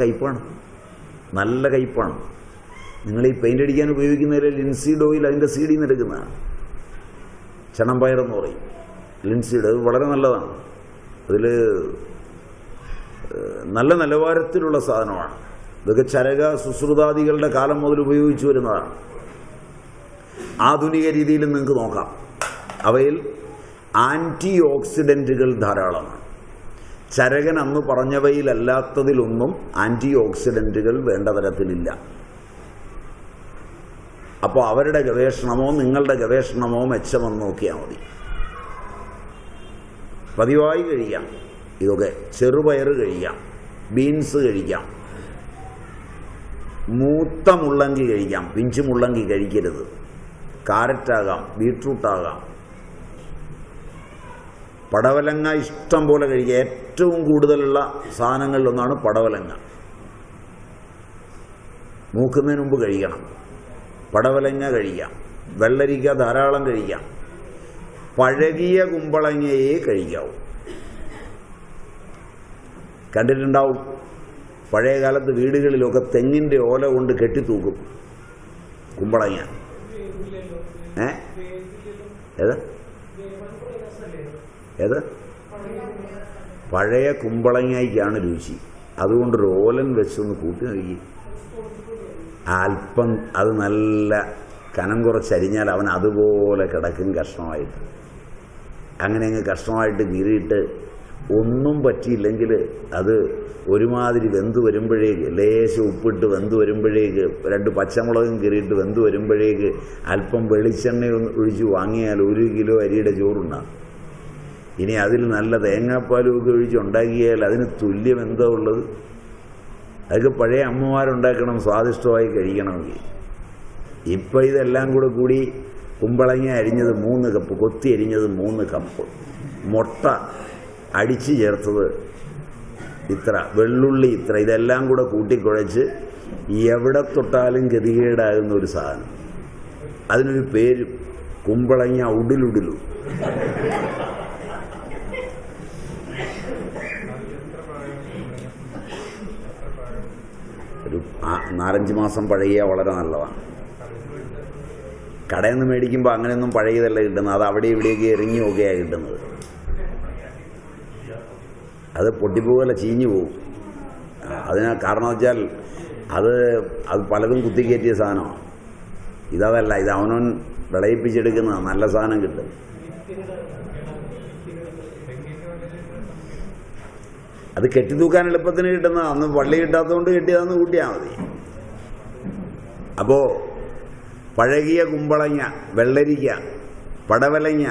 കയ്പാണ്. നല്ല കയ്പാണ്. നിങ്ങൾ ഈ പെയിന്റ് അടിക്കാൻ ഉപയോഗിക്കുന്നതിൽ ലിൻസീഡ് ഓയിൽ അതിന്റെ സീഡിൽ നിന്ന് എടുക്കുന്നതാണ്. ചണം പയറെന്ന് പറയും. ലിൻസീഡ് അത് വളരെ നല്ലതാണ്. അതിൽ നല്ല നിലവാരത്തിലുള്ള സാധനമാണ്. ഇതൊക്കെ ചരക സുശ്രുതാദികളുടെ കാലം മുതൽ ഉപയോഗിച്ചു വരുന്നതാണ്. ആധുനിക രീതിയിൽ നിങ്ങൾക്ക് നോക്കാം. അവയിൽ ആന്റി ഓക്സിഡന്റുകൾ ധാരാളമാണ്. ചരകൻ അന്ന് പറഞ്ഞവയിലല്ലാത്തതിലൊന്നും ആന്റി ഓക്സിഡന്റുകൾ വേണ്ട തരത്തിലില്ല. അപ്പോൾ അവരുടെ ഗവേഷണമോ നിങ്ങളുടെ ഗവേഷണമോ മെച്ചമെന്ന് നോക്കിയാൽ മതി. പതിവായി കഴിയാം ഇതൊക്കെ ചെറുപയർ കഴിക്കാം. ബീൻസ് കഴിക്കാം. മൂത്ത മുള്ളങ്കി കഴിക്കാം. പിഞ്ചു മുള്ളങ്കി കഴിക്കരുത്. കാരറ്റാകാം ബീട്രൂട്ടാകാം. പടവലങ്ങ ഇഷ്ടം പോലെ കഴിക്കുക. ഏറ്റവും കൂടുതലുള്ള സാധനങ്ങളിലൊന്നാണ് പടവലങ്ങ. മൂക്കുന്നതിന് മുമ്പ് കഴിക്കണം. പടവലങ്ങ കഴിക്കാം വെള്ളരിക്ക ധാരാളം കഴിക്കാം പഴകിയ കുമ്പളങ്ങയെ കഴിക്കാവൂ. കണ്ടിട്ടുണ്ടാവും? പഴയ കാലത്ത് വീടുകളിലൊക്കെ തെങ്ങിന്റെ ഓല കൊണ്ട് കെട്ടിത്തൂക്കും കുമ്പളങ്ങ. ഏ? ഏത്? ഏത്? പഴയ കുമ്പളങ്ങയ്ക്കാണ് രുചി. അതുകൊണ്ട് ഓലൻ വെച്ചൊന്ന് കൂട്ടി നോക്കി. അല്പം അത് നല്ല കനം കുറച്ചരിഞ്ഞാൽ അവൻ അതുപോലെ കിടക്കും കഷ്ണമായിട്ട്. അങ്ങനെ അങ്ങ് കഷ്ണമായിട്ട് കീറിയിട്ട് ഒന്നും പറ്റിയില്ലെങ്കിൽ അത് ഒരുമാതിരി വെന്ത് വരുമ്പോഴേക്ക് ലേശം ഉപ്പിട്ട് വെന്ത് വരുമ്പോഴേക്ക് രണ്ട് പച്ചമുളകും കീറിയിട്ട് വെന്ത് വരുമ്പോഴേക്ക് അല്പം വെളിച്ചെണ്ണ ഒഴിച്ച് വാങ്ങിയാൽ ഒരു കിലോ അരിയുടെ ചോറുണ്ടാകും ഇനി അതിൽ നല്ല തേങ്ങാപ്പാലും ഒക്കെ ഒഴിച്ച് ഉണ്ടാക്കിയാൽ അതിന് തുല്യം എന്താ ഉള്ളത്? അതൊക്കെ പഴയ അമ്മമാരുണ്ടാക്കണം സ്വാദിഷ്ടമായി കഴിക്കണമെങ്കിൽ. ഇപ്പം ഇതെല്ലാം കൂടെ കൂടി കുമ്പളങ്ങ അരിഞ്ഞത് മൂന്ന് കപ്പ് കൊത്തി അരിഞ്ഞത് മൂന്ന് കപ്പ്. മുട്ട അടിച്ചു ചേർത്തത് ഇത്ര വെള്ളുള്ളി ഇത്ര ഇതെല്ലാം കൂടെ കൂട്ടിക്കുഴച്ച് എവിടെ തൊട്ടാലും ഗതികേടാകുന്ന ഒരു സാധനം. അതിനൊരു പേര് കുമ്പളങ്ങ ഉടിലുടിലു ഒരു ആ- നാലഞ്ച് മാസം പഴകിയ വളരെ നല്ലതാണ്. കടയിൽ നിന്ന് മേടിക്കുമ്പോൾ അങ്ങനെയൊന്നും പഴയതല്ല കിട്ടുന്നത്. അത് അവിടെ ഇവിടെയൊക്കെ ഇറങ്ങിയൊക്കെയാണ് കിട്ടുന്നത്. അത് പൊട്ടിപ്പോകല്ല ചീഞ്ഞു പോകും അതിന് കാരണം വെച്ചാൽ അത് അത് പലതും കുത്തിക്കയറ്റിയ സാധനമാണ് ഇതതല്ല ഇത് അവനവൻ വിളയിപ്പിച്ചെടുക്കുന്ന നല്ല സാധനം കിട്ടും. അത് കെട്ടിത്തൂക്കാൻ എളുപ്പത്തിന് കിട്ടുന്ന അന്ന് പള്ളി കിട്ടാത്തതുകൊണ്ട് കെട്ടിയതെന്ന് കൂട്ടിയാൽ മതി. അപ്പോൾ പഴകിയ കുമ്പളങ്ങ വെള്ളരിക്ക പടവലങ്ങ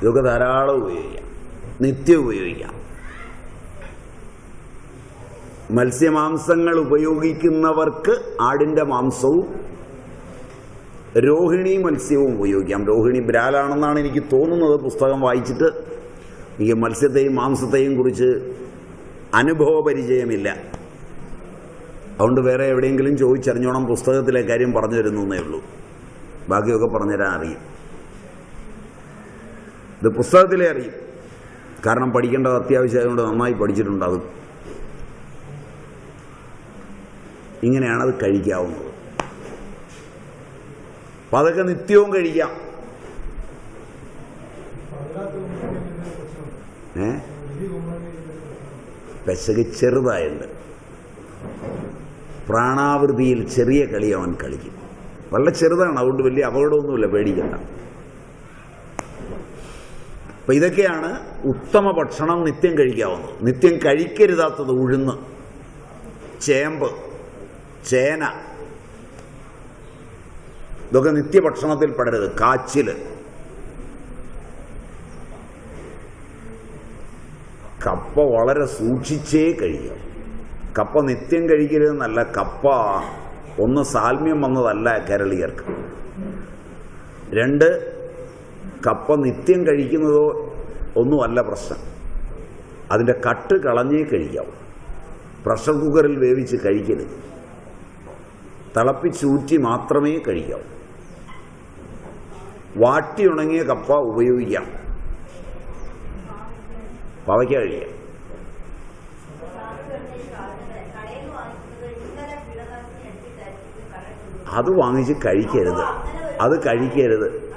ഇതൊക്കെ ധാരാളം ഉപയോഗിക്കാം. നിത്യം ഉപയോഗിക്കാം. മത്സ്യമാംസങ്ങൾ ഉപയോഗിക്കുന്നവർക്ക് ആടിന്റെ മാംസവും രോഹിണി മത്സ്യവും ഉപയോഗിക്കാം. രോഹിണി ബ്രാലാണെന്നാണ് എനിക്ക് തോന്നുന്നത്. പുസ്തകം വായിച്ചിട്ട് എനിക്ക് മത്സ്യത്തെയും മാംസത്തെയും കുറിച്ച് അനുഭവ പരിചയമില്ല അതുകൊണ്ട് വേറെ എവിടെയെങ്കിലും ചോദിച്ചറിഞ്ഞോണം പുസ്തകത്തിലെ കാര്യം പറഞ്ഞു തരുന്നു എന്നേ ഉള്ളൂ. ബാക്കിയൊക്കെ പറഞ്ഞുതരാൻ അറിയും. ഇത് പുസ്തകത്തിലെ അറിയും. കാരണം പഠിക്കേണ്ടത് അത്യാവശ്യമായതുകൊണ്ട് നന്നായി പഠിച്ചിട്ടുണ്ടാകും ഇങ്ങനെയാണ് അത് കഴിക്കാവുന്നത്. അപ്പം അതൊക്കെ നിത്യവും കഴിക്കാം. ഏ? പെശക് ചെറുതായുണ്ട്. പ്രാണാവൃതിയിൽ ചെറിയ കളി അവൻ കളിക്കും. വളരെ ചെറുതാണ് അതുകൊണ്ട് വലിയ അപകടമൊന്നുമില്ല പേടിക്കണ്ട. അപ്പം ഇതൊക്കെയാണ് ഉത്തമ ഭക്ഷണം നിത്യം കഴിക്കാവുന്നത്. നിത്യം കഴിക്കരുതാത്തത് ഉഴുന്ന് ചേമ്പ് ചേന. ഇതൊക്കെ നിത്യഭക്ഷണത്തിൽ പെടരുത് കാച്ചിൽ കപ്പ വളരെ സൂക്ഷിച്ചേ കഴിയും കപ്പ നിത്യം കഴിക്കരുതെന്നല്ല കപ്പ ഒന്ന് സാൽമ്യം വന്നതല്ല കേരളീയർക്ക്. രണ്ട് കപ്പ നിത്യം കഴിക്കുന്നതോ ഒന്നുമല്ല പ്രശ്നം. അതിന്റെ കട്ട് കളഞ്ഞേ കഴിക്കാവൂ. പ്രഷർ കുക്കറിൽ വേവിച്ച് കഴിക്കരുത്. തിളപ്പിച്ചൂറ്റി മാത്രമേ കഴിക്കാവൂ. വാട്ടി ഉണങ്ങിയ കപ്പ ഉപയോഗിക്കാം. പവയ്ക്ക കഴിക്കാം. അത് വാങ്ങിച്ച് കഴിക്കരുത്. അത് കഴിക്കരുത്.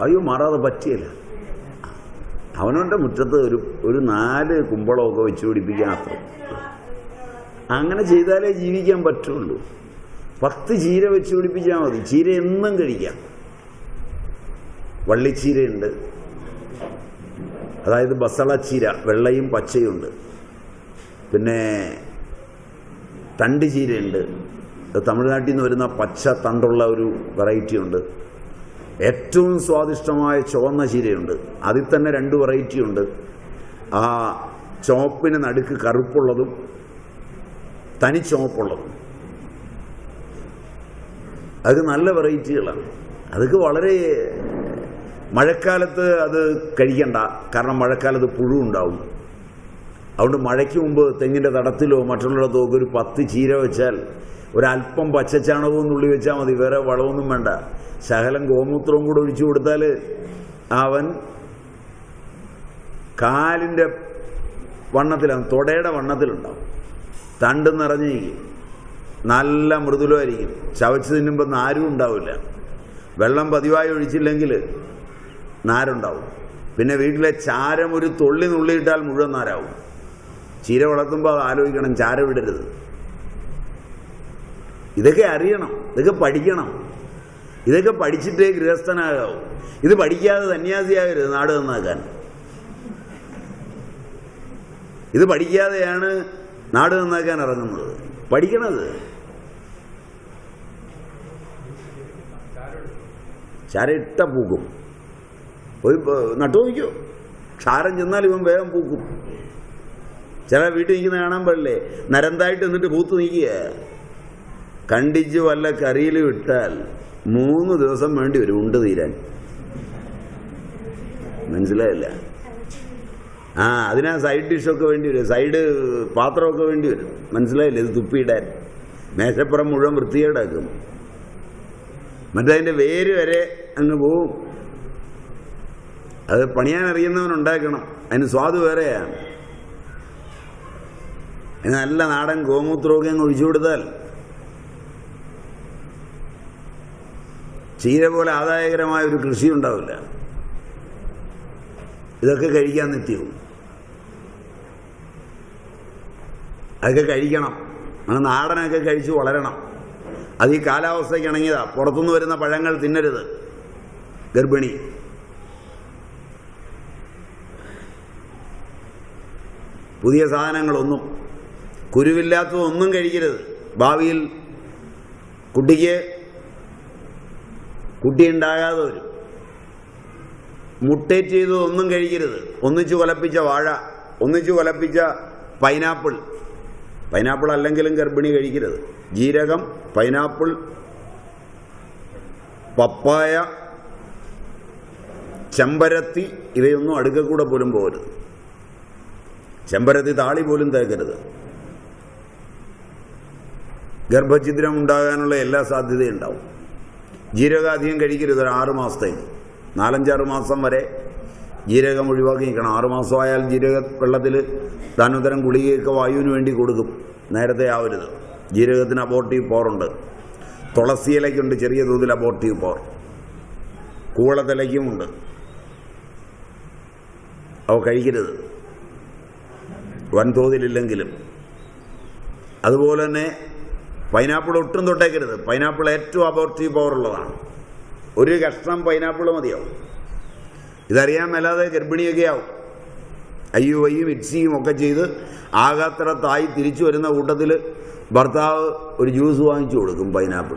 അയ്യോ മാറാതെ പറ്റിയല്ല. അവനവന്റെ മുറ്റത്ത് ഒരു ഒരു നാല് കുമ്പളമൊക്കെ വെച്ച് പിടിപ്പിക്കാൻ അത്ര. അങ്ങനെ ചെയ്താലേ ജീവിക്കാൻ പറ്റുള്ളൂ. പത്ത് ചീര വെച്ച് പിടിപ്പിച്ചാൽ മതി. ചീര എന്നും കഴിക്കാം. വള്ളിച്ചീരയുണ്ട്. അതായത് ബസള ബസളച്ചീര വെള്ളയും പച്ചയുണ്ട്. പിന്നെ തണ്ട് ചീരയുണ്ട്. തമിഴ്നാട്ടിൽ നിന്ന് വരുന്ന പച്ച തണ്ടുള്ള ഒരു വെറൈറ്റി ഉണ്ട്. ഏറ്റവും സ്വാദിഷ്ടമായ ചുവന്ന ചീരയുണ്ട്. അതിൽ തന്നെ രണ്ട് വെറൈറ്റി ഉണ്ട്. ആ ചുവപ്പിന് നടുക്ക് കറുപ്പുള്ളതും തനി ചുവപ്പുള്ളതും. അത് നല്ല വെറൈറ്റികളാണ് അതൊക്കെ വളരെ മഴക്കാലത്ത് അത് കഴിക്കണ്ട. കാരണം മഴക്കാലത്ത് പുഴു ഉണ്ടാവും. അതുകൊണ്ട് മഴയ്ക്ക് മുമ്പ് തെങ്ങിന്റെ തടത്തിലോ മറ്റുള്ളിടത്തോ ഒക്കെ ഒരു പത്ത് ചീര വെച്ചാൽ ഒരല്പം പച്ചച്ചാണകവും നുള്ളി വെച്ചാൽ മതി വേറെ വളമൊന്നും വേണ്ട. ശകലം ഗോമൂത്രവും കൂടെ ഒഴിച്ചു കൊടുത്താൽ അവൻ കാലിന്റെ വണ്ണത്തിലാണ് തുടയുടെ വണ്ണത്തിലുണ്ടാവും. തണ്ട് നിറഞ്ഞിരിക്കും. നല്ല മൃദുലമായിരിക്കും. ചവച്ച് തിന്നുമ്പോൾ നാരും ഉണ്ടാവില്ല. വെള്ളം പതിവായി ഒഴിച്ചില്ലെങ്കിൽ നാരുണ്ടാവും. പിന്നെ വീട്ടിലെ ചാരം ഒരു തുള്ളി നുള്ളിയിട്ടാൽ മുഴുവൻ നാരാവും. ചീര വളർത്തുമ്പോൾ അത് ആലോചിക്കണം ചാരവിടരുത് ഇതൊക്കെ അറിയണം ഇതൊക്കെ പഠിക്കണം. ഇതൊക്കെ പഠിച്ചിട്ടേ ഗൃഹസ്ഥനാകാവൂ. ഇത് പഠിക്കാതെ സന്യാസിയാകരുത് നാട് നന്നാക്കാൻ. ഇത് പഠിക്കാതെയാണ് നാട് നന്നാക്കാൻ ഇറങ്ങുന്നത്. പഠിക്കണത്. ചാരം ഇട്ട പൂക്കും. ഒരു നട്ടു നോക്കിയോ ക്ഷാരം ചെന്നാൽ ഇവൻ വേഗം പൂക്കും. ചില വീട്ടിൽ നിൽക്കുന്ന കാണാൻ പാടില്ലേ? നരന്തായിട്ട് എന്നിട്ട് പൂത്ത് നിൽക്കുക. കണ്ടിച്ച് വല്ല കറിയിലും ഇട്ടാൽ മൂന്ന് ദിവസം വേണ്ടി വരും ഉണ്ട് തീരാൻ. മനസ്സിലായില്ല? ആ അതിനാ സൈഡ് ഡിഷൊക്കെ വേണ്ടി വരും. സൈഡ് പാത്രമൊക്കെ വേണ്ടി വരും. മനസ്സിലായില്ല? ഇത് തുപ്പിയിടാൻ. മേശപ്പുറം മുഴുവൻ വൃത്തികേടാക്കും. മറ്റതിന്റെ വേര് വരെ അങ്ങ് പോവും. അത് പണിയാൻ അറിയുന്നവൻ ഉണ്ടാക്കണം അതിന് സ്വാദ് വേറെയാണ്. നല്ല നാടൻ ഗോമൂത്രമൊക്കെ അങ്ങ് ഒഴിച്ചു കൊടുത്താൽ ചീര പോലെ ആദായകരമായ ഒരു കൃഷി ഉണ്ടാവില്ല. ഇതൊക്കെ കഴിക്കാൻ നിത്യവും അതൊക്കെ കഴിക്കണം. അങ്ങനെ നാടനൊക്കെ കഴിച്ച് വളരണം. അത് ഈ കാലാവസ്ഥയ്ക്ക് ഇണങ്ങിയതാ പുറത്തുനിന്ന് വരുന്ന പഴങ്ങൾ തിന്നരുത്. ഗർഭിണി. പുതിയ സാധനങ്ങളൊന്നും കുരുവില്ലാത്തതൊന്നും കഴിക്കരുത്. ഭാവിയിൽ കുട്ടിക്ക് കുട്ടി ഉണ്ടാകാതെ വരും. മുട്ടേറ്റ് ചെയ്തതൊന്നും കഴിക്കരുത്. ഒന്നിച്ചു കൊലപ്പിച്ച വാഴ ഒന്നിച്ചു കൊലപ്പിച്ച പൈനാപ്പിൾ. പൈനാപ്പിൾ അല്ലെങ്കിലും ഗർഭിണി കഴിക്കരുത്. ജീരകം പൈനാപ്പിൾ പപ്പായ ചെമ്പരത്തി ഇവയൊന്നും അടുക്കക്കൂടെ പോലും പോകരുത്. ചെമ്പരത്തി താളി പോലും തേക്കരുത്. ഗർഭഛിദ്രം ഉണ്ടാകാനുള്ള എല്ലാ സാധ്യതയും ഉണ്ടാവും. ജീരകം അധികം കഴിക്കരുത് ഒരു ആറ് മാസത്തേക്ക്. നാലഞ്ചാറ് മാസം വരെ ജീരകം ഒഴിവാക്കി നിൽക്കണം ആറ് മാസമായാൽ ജീരക വെള്ളത്തിൽ ധനുതരം ഗുളികയൊക്കെ വായുവിന് വേണ്ടി കൊടുക്കും. നേരത്തെ ആവരുത്. ജീരകത്തിന് അബോർട്ടീവ് പോറുണ്ട് തുളസി ഇലയ്ക്കുണ്ട് ചെറിയ തോതിൽ അബോർട്ടീവ് പോർ കൂവളത്തിലയ്ക്കുമുണ്ട് അവ കഴിക്കരുത്. വൻതോതിലില്ലെങ്കിലും. അതുപോലെ തന്നെ പൈനാപ്പിൾ ഒട്ടും തൊട്ടേക്കരുത്. പൈനാപ്പിൾ ഏറ്റവും അബോർട്ടീവ് പവർ ഉള്ളതാണ്. ഒരു കഷ്ണം പൈനാപ്പിൾ മതിയാവും. ഇതറിയാൻ മേലാതെ ഗർഭിണിയൊക്കെ ആവും. അയ്യോ അയ്യും ഇറ്റ്സിയും ഒക്കെ ചെയ്ത് ആകാത്ര തായി തിരിച്ചു വരുന്ന കൂട്ടത്തിൽ ഭർത്താവ് ഒരു ജ്യൂസ് വാങ്ങിച്ചു കൊടുക്കും പൈനാപ്പിൾ.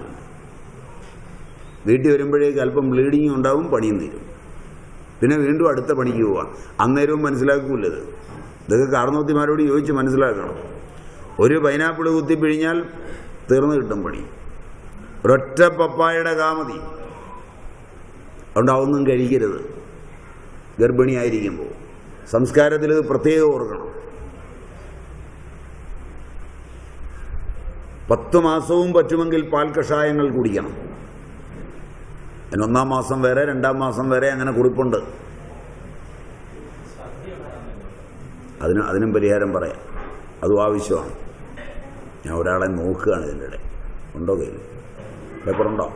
വീട്ടിൽ വരുമ്പോഴേക്ക് അല്പം ബ്ലീഡിങ് ഉണ്ടാവും പണിയും തീരും. പിന്നെ വീണ്ടും അടുത്ത പണിക്ക് പോവാം. അന്നേരവും മനസ്സിലാക്കൂലത് ഇതൊക്കെ കാർന്നോത്തിമാരോട് ചോദിച്ച് മനസ്സിലാക്കണം. ഒരു പൈനാപ്പിൾ കുത്തി പിഴിഞ്ഞാൽ തീർന്നു കിട്ടും പണി. ഒരൊറ്റ പപ്പായയുടെ കാമതി അതുകൊണ്ട് അതൊന്നും കഴിക്കരുത്. ഗർഭിണിയായിരിക്കുമ്പോൾ. സംസ്കാരത്തിൽ ഇത് പ്രത്യേകം ഓർക്കണം. പത്ത് മാസവും പറ്റുമെങ്കിൽ പാൽ കഷായങ്ങൾ കുടിക്കണം. അതിന് ഒന്നാം മാസം വരെ രണ്ടാം മാസം വരെ അങ്ങനെ കുറിപ്പുണ്ട് അതിന് അതിനും പരിഹാരം പറയാം. അതും ആവശ്യമാണ്. ഞാൻ ഒരാളെ നോക്കുകയാണ് ഇതിന്റെ ഇടയിൽ ഉണ്ടോ കയ്യിൽ? പേപ്പറുണ്ടോ?